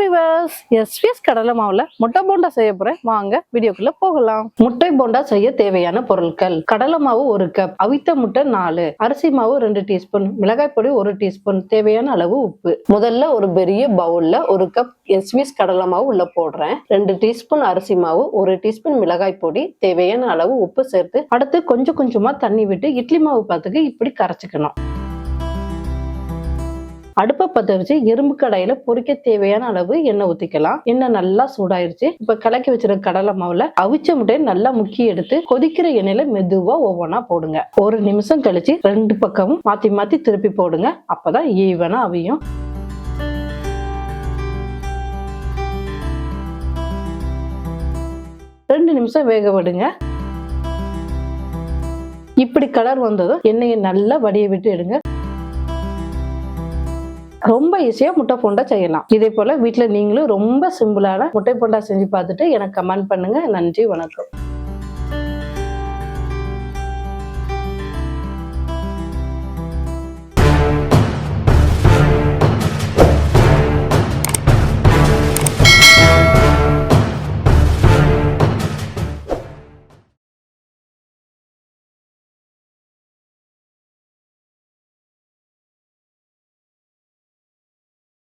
Viewers SVS கடலை மாவுல முட்டை போண்டா செய்ய போறேன். வாங்க வீடியோக்குள்ள போகலாம். முட்டை போண்டா செய்ய தேவையான பொருட்கள். கடலை மாவு ஒரு கப் அவித்த முட்டை நாலு அரிசி மாவு ரெண்டு டீஸ்பூன் மிளகாய் பொடி ஒரு டீஸ்பூன் தேவையான அளவு உப்பு. முதல்ல ஒரு பெரிய பவுல்ல ஒரு கப் எஸ்விஎஸ் கடலை மாவு உள்ள போடுறேன். ரெண்டு டீஸ்பூன் அரிசி மாவு ஒரு டீஸ்பூன் மிளகாய் பொடி தேவையான அளவு உப்பு சேர்த்து அடுத்து கொஞ்சம் கொஞ்சமா தண்ணி விட்டு இட்லி மாவு பார்த்துக்கு இப்படி கரைச்சிக்கணும். அடுப்பை பத்த வச்சு இரும்பு கடையில பொறிக்க தேவையான அளவு எண்ணெய் ஊத்திக்கலாம். எண்ணெய் நல்லா சூடாயிருச்சு. இப்ப கலக்கி வச்சிருக்க கடலை மாவுல அவிச்ச முட்டையை நல்லா முக்கி எடுத்து கொதிக்கிற எண்ணெயில மெதுவா ஒவ்வொன்றா போடுங்க. ஒரு நிமிஷம் கழிச்சு ரெண்டு பக்கமும் மாத்தி மாத்தி திருப்பி போடுங்க. அப்பதான் ஈவனா அவியும். ரெண்டு நிமிஷம் வேக விடுங்க. இப்படி கலர் வந்ததும் எண்ணெயை நல்லா வடிய விட்டு எடுங்க. ரொம்ப ஈஸியா முட்டை போண்டா செய்யலாம். இதே போல வீட்டில் நீங்களும் ரொம்ப சிம்பிளான முட்டை போண்டா செஞ்சு பார்த்துட்டு எனக்கு கமெண்ட் பண்ணுங்க. நன்றி வணக்கம்.